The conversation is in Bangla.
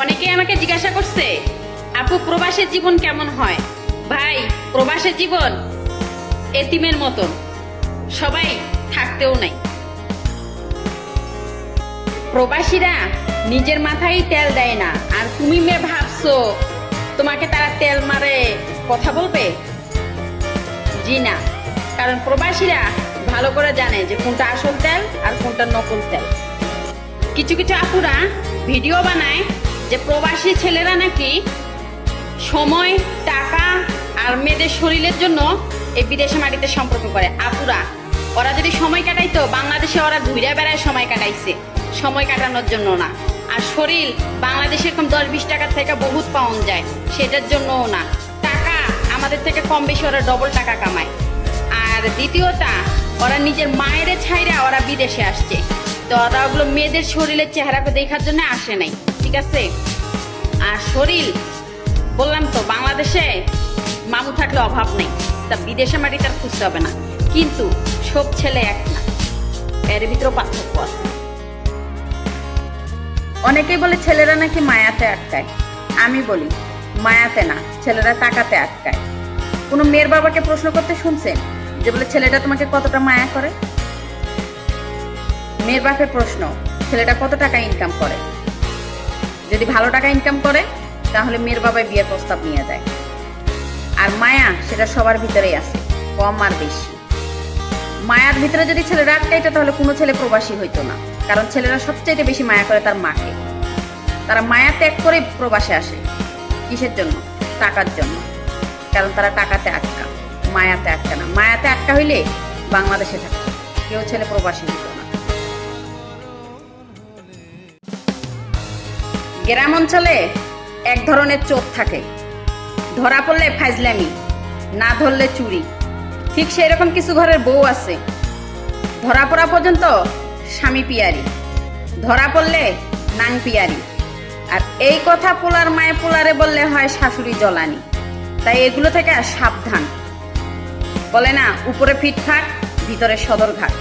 অনেকে আমাকে জিজ্ঞাসা করছে, আপু, প্রবাসের জীবন কেমন হয়? ভাই, প্রবাসের জীবন এতিমের মতন। সবাই থাকতেও নাই। প্রবাসীরা নিজের মাথায় তেল দেয় না। আর তুমি মেয়ে ভাবছ তোমাকে তারা তেল মারে কথা বলবে? জি না। কারণ প্রবাসীরা ভালো করে জানে যে কোনটা আসল তেল আর কোনটা নকল তেল। কিছু কিছু আপুরা ভিডিও বানায় যে প্রবাসী ছেলেরা নাকি সময়, টাকা আর মেয়েদের শরীরের জন্য এই বিদেশে মাটিতে সম্পর্ক করে। আপুরা, ওরা যদি সময় কাটাইতো, বাংলাদেশে ওরা ঘুরে বেড়ায় সময় কাটাইছে। সময় কাটানোর জন্য না। আর শরীর বাংলাদেশে এরকম দশ বিশ টাকার থেকে বহুত পাওয়া যায়, সেটার জন্যও না। টাকা আমাদের থেকে কম বেশি ওরা ডবল টাকা কামায়। আর দ্বিতীয়টা, ওরা নিজের মায়ের ছাইরা বিদেশে আসছে। তো ওরা ওগুলো মেয়েদের শরীরের চেহারাকে দেখার জন্য আসে নাই, ঠিক আছে? আর শরীর, বললাম তো, বাংলাদেশে মামু থাকলে অভাব নেই, তা বিদেশে মাটি তার খুঁজতে হবে না। কিন্তু সব ছেলে এক না, এর ভিতরেও পার্থক্য আছে। অনেকেই বলে ছেলেরা নাকি মায়াতে আটকায়। আমি বলি, মায়াতে না, ছেলেরা টাকাতে আটকায়। কোনো মেয়ের বাবাকে প্রশ্ন করতে শুনছেন? যে বলে, ছেলেটা তোমাকে কতটা মায়া করে? মেয়ের বাপের প্রশ্ন, ছেলেটা কত টাকা ইনকাম করে? যদি ভালো টাকা ইনকাম করে, তাহলে মেয়ের বাবাই বিয়ের প্রস্তাব নিয়ে যায়। আর মায়া সেটা সবার ভিতরেই আছে, কম আর বেশি। মায়ার ভিতরে যদি ছেলেরা আটকাইতো, তাহলে কোনো ছেলে প্রবাসী হইতো না। কারণ ছেলেরা সবচাইতে বেশি মায়া করে তার মাকে। তারা মায়া ত্যাগ করে প্রবাসে আসে, কিসের জন্য? টাকার জন্য। কারণ তারা টাকাতে আটকা, মায়াতে আটকা না। মায়াতে আটকা হইলে বাংলাদেশে থাকতো, কেউ ছেলে প্রবাসী হতো গ্রাম অঞ্চলে এক ধরনের চোখ থাকে। ধরা পড়লে ফাজলামি, না ধরলে চুরি। ঠিক সেই রকম কিছু ঘরের বউ আছে। ধরা পড়া পর্যন্ত স্বামী পিয়ারি। ধরা পড়লে নাং পিয়ারি। আর এই কথা পোলার মায়ে পোলারে বললে হয় শাশুড়ি জলানি। তাই এগুলো থেকে সাবধান। বলে না, উপরে ফিটফাট, ভিতরে সদরঘাট।